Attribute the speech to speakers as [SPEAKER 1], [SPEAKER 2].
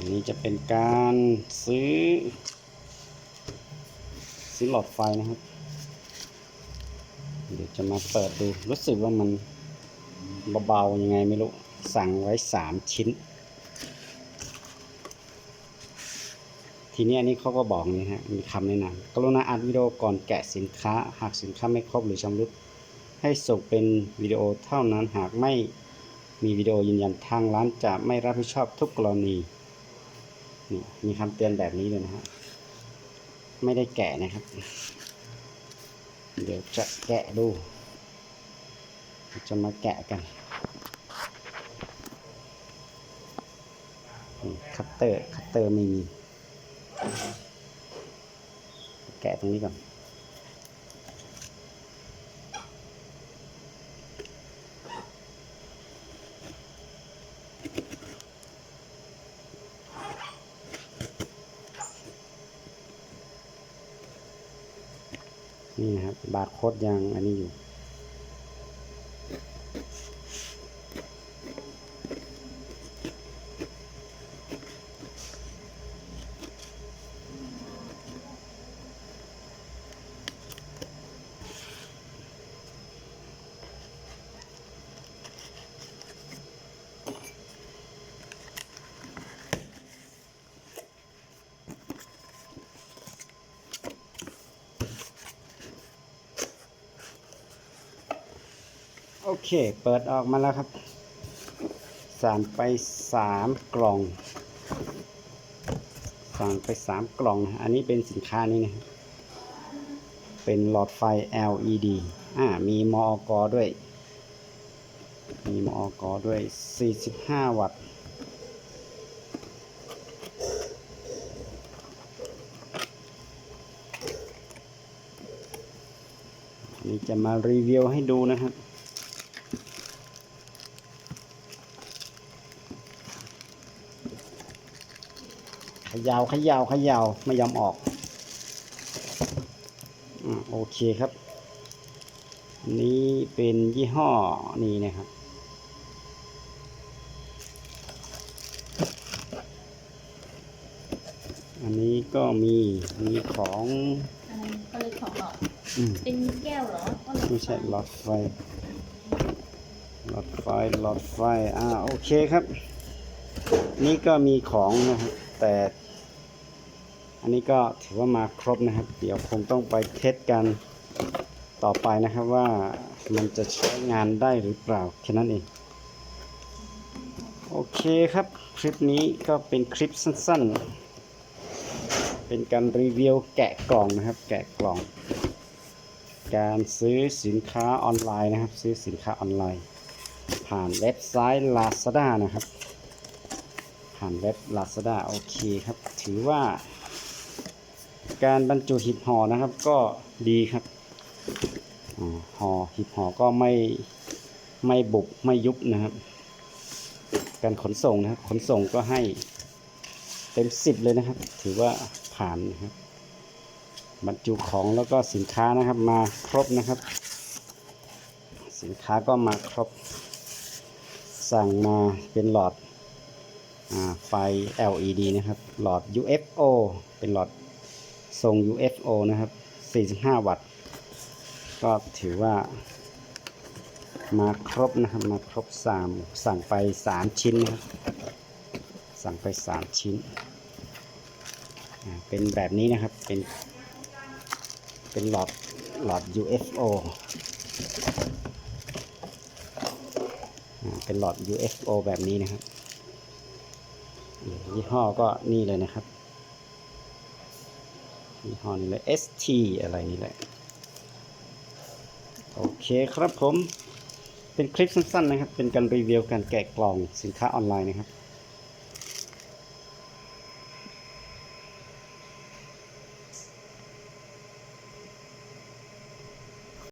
[SPEAKER 1] อันนี้จะเป็นการซื้อ ซื้อหลอดไฟนะครับ เดี๋ยวจะมาเปิดดู รู้สึกว่ามันเบาๆยังไงไม่รู้ สั่งไว้สามชิ้น ทีนี้อันนี้เขาก็บอกนี่ฮะ มีคำแนะนำกรุณาอัดวิดีโอก่อนแกะสินค้า หากสินค้าไม่ครบหรือชำรุด ให้ส่งเป็นวิดีโอเท่านั้นหากไม่มีวิดีโอยืนยันทางร้านจะไม่รับผิดชอบทุกกรณี นี่มีคำเตือนแบบนี้เลยนะฮะไม่ได้แกะนะครับ เดี๋ยวจะแกะดู จะมาแกะกันคัตเตอร์คัตเตอร์ไม่มี แกะตรงนี้ก่อน นี่ครับบาร์โค้ดยังอันนี้อยู่ โอเค เปิดออกมาแล้วครับสั่งไปสามกล่องสั่งไปสามกล่องนะอันนี้เป็นสินค้านี้นะครับ เป็นหลอดไฟ LED อ่า มีมอกด้วย มีมอกด้วย 45 วัตต์นนี้จะมารีวิวให้ดูนะครับ ขยาวขยาวขยาวไม่ยอมออกอ่าโอเคครับอันนี้เป็นยี่ห้อนี้นะครับ อันนี้ก็มีมีของ
[SPEAKER 2] อะไรก็เลยของหลอด
[SPEAKER 1] อืม
[SPEAKER 2] เป็นแก้วเหรอก็เลย
[SPEAKER 1] ไม่ใช่หลอดไฟหลอดไฟหลอดไฟ อ่า โอเคครับ นี่ก็มีของนะครับ แต่ อันนี้ก็ถือว่ามาครบนะครับ เดี๋ยวคงต้องไปเทสกันต่อไปนะครับว่ามันจะใช้งานได้หรือเปล่าแค่นั้นเองโอเคครับ คลิปนี้ก็เป็นคลิปสั้นๆ เป็นการรีวิวแกะกล่องนะครับ แกะกล่อง การซื้อสินค้าออนไลน์นะครับ ซื้อสินค้าออนไลน์ ผ่านเว็บไซต์ Lazada นะครับ ผ่านเว็บ Lazada โอเคครับ ถือว่า การบรรจุหีบห่อนะครับก็ดีครับห่อหีบห่อก็ไม่ไม่บุบไม่ยุบนะครับ การขนส่งนะครับ ขนส่งก็ให้เต็มสิบเลยนะครับ ถือว่าผ่านนะครับบรรจุของแล้วก็สินค้านะครับมาครบนะครับ สินค้าก็มาครบ สั่งมาเป็นหลอด ไฟ LED นะครับ หลอด UFO เป็นหลอดทรง UFO นะครับ 45 วัตต์ ก็ถือว่า มาครบนะครับ มาครบ 3 สั่งไป 3 ชิ้นนะครับ สั่งไป 3 ชิ้น เป็นแบบนี้นะครับ เป็น เป็นหลอด หลอด UFO เป็นหลอด UFO แบบนี้นะครับ ยี่ห้อก็นี่เลยนะครับยี่ห้อนี้เลย ST อะไรนี่แหละ โอเคครับผม เป็นคลิปสั้นๆนะครับ เป็นการรีวิวการแกะกล่องสินค้าออนไลน์นะครับ